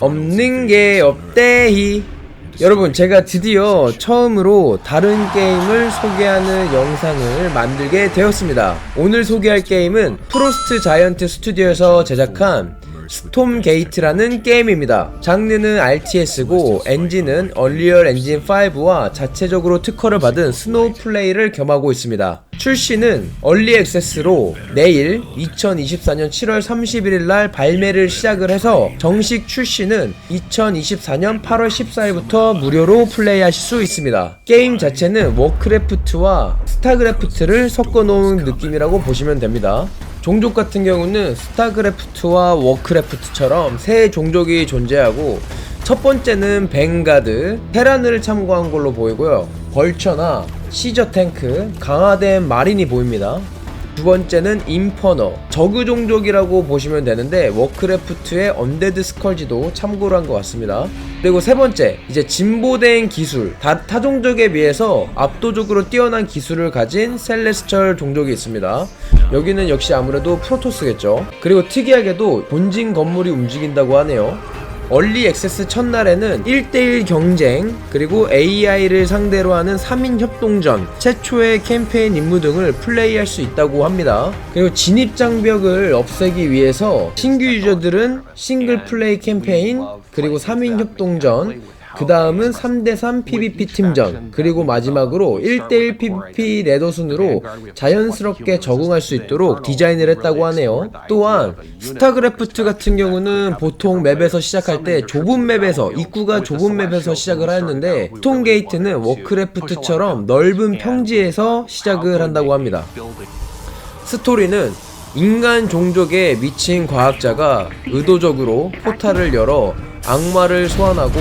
없는 게 없대히. 여러분 제가 드디어 처음으로 다른 게임을 소개하는 영상을 만들게 되었습니다. 오늘 소개할 게임은 프로스트 자이언트 스튜디오에서 제작한 스톰 게이트라는 게임입니다. 장르는 RTS고 엔진은 얼리얼 엔진 5와 자체적으로 특허를 받은 스노우 플레이를 겸하고 있습니다. 출시는 얼리 액세스로 내일 2024년 7월 31일 날 발매를 시작을 해서 정식 출시는 2024년 8월 14일부터 무료로 플레이하실 수 있습니다. 게임 자체는 워크래프트와 스타크래프트를 섞어 놓은 느낌이라고 보시면 됩니다. 종족 같은 경우는 스타크래프트와 워크래프트처럼 세 종족이 존재하고 첫 번째는 뱅가드, 테란을 참고한 걸로 보이고요. 벌처나 시저 탱크, 강화된 마린이 보입니다. 두 번째는 인퍼너, 저그 종족이라고 보시면 되는데 워크래프트의 언데드 스컬지도 참고로 한것 같습니다. 그리고 세 번째, 이제 진보된 기술, 다, 타 종족에 비해서 압도적으로 뛰어난 기술을 가진 셀레스철 종족이 있습니다. 여기는 역시 아무래도 프로토스겠죠. 그리고 특이하게도 본진 건물이 움직인다고 하네요. 얼리 액세스 첫날에는 1대1 경쟁, 그리고 AI를 상대로 하는 3인 협동전, 최초의 캠페인 임무 등을 플레이할 수 있다고 합니다. 그리고 진입 장벽을 없애기 위해서 신규 유저들은 싱글 플레이 캠페인, 그리고 3인 협동전, 그 다음은 3대3 PVP 팀전, 그리고 마지막으로 1대1 PVP 레더 순으로 자연스럽게 적응할 수 있도록 디자인을 했다고 하네요. 또한 스타크래프트 같은 경우는 보통 맵에서 시작할 때 좁은 맵에서, 입구가 좁은 맵에서 시작을 하였는데, 스톤 게이트는 워크래프트처럼 넓은 평지에서 시작을 한다고 합니다. 스토리는 인간 종족에 미친 과학자가 의도적으로 포탈을 열어 악마를 소환하고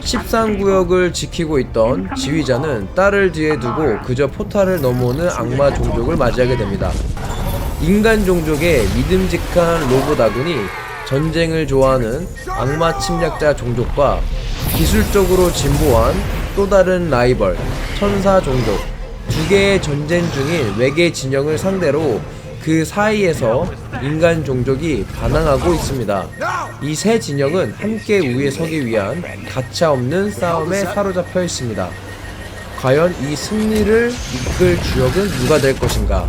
13구역을 지키고 있던 지휘자는 딸을 뒤에 두고 그저 포탈을 넘어오는 악마 종족을 맞이하게 됩니다. 인간 종족의 믿음직한 로봇 아군이 전쟁을 좋아하는 악마 침략자 종족과 기술적으로 진보한 또 다른 라이벌 천사 종족 두 개의 전쟁 중인 외계 진영을 상대로 그 사이에서 인간 종족이 반항하고 있습니다. 이 세 진영은 함께 우위에 서기 위한 가차없는 싸움에 사로잡혀 있습니다. 과연 이 승리를 이끌 주역은 누가 될 것인가?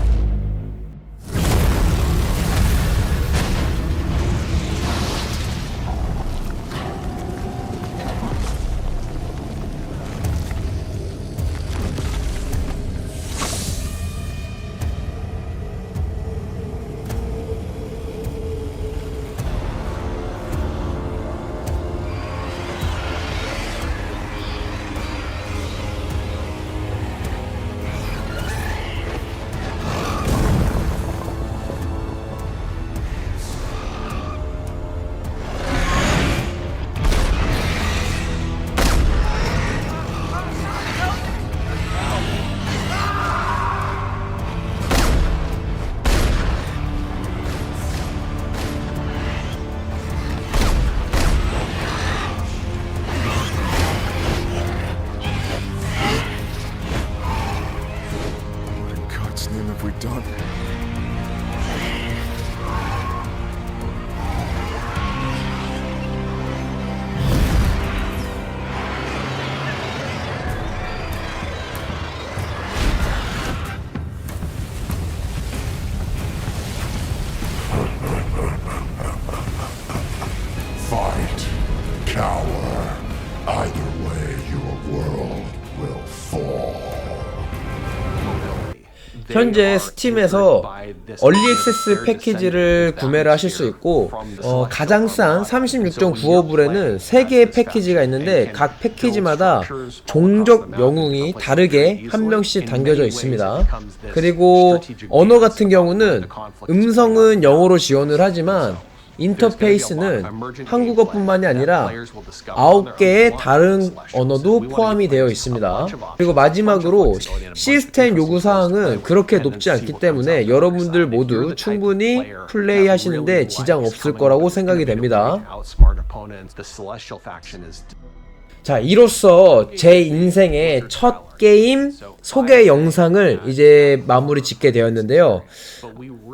Either way, your world will fall. 현재 스팀에서 얼리 액세스 패키지를 구매를 하실 수 있고 어, 가장 싼 36.95불에는 3개의 패키지가 있는데 각 패키지마다 종족 영웅이 다르게 한 명씩 담겨져 있습니다. 그리고 언어 같은 경우는 음성은 영어로 지원을 하지만 인터페이스는 한국어뿐만이 아니라 9개의 다른 언어도 포함이 되어 있습니다. 그리고 마지막으로 시스템 요구 사항은 그렇게 높지 않기 때문에 여러분들 모두 충분히 플레이 하시는데 지장 없을 거라고 생각이 됩니다. 자, 이로써 제 인생의 첫 게임 소개 영상을 이제 마무리 짓게 되었는데요.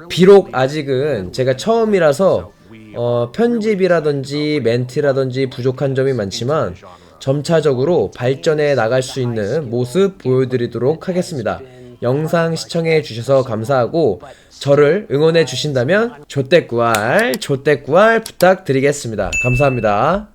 비록 아직은 제가 처음이라서 어, 편집이라든지 멘트라든지 부족한 점이 많지만 점차적으로 발전해 나갈 수 있는 모습 보여드리도록 하겠습니다. 영상 시청해 주셔서 감사하고 저를 응원해 주신다면 조떼꾸알 조떼꾸알 부탁드리겠습니다. 감사합니다.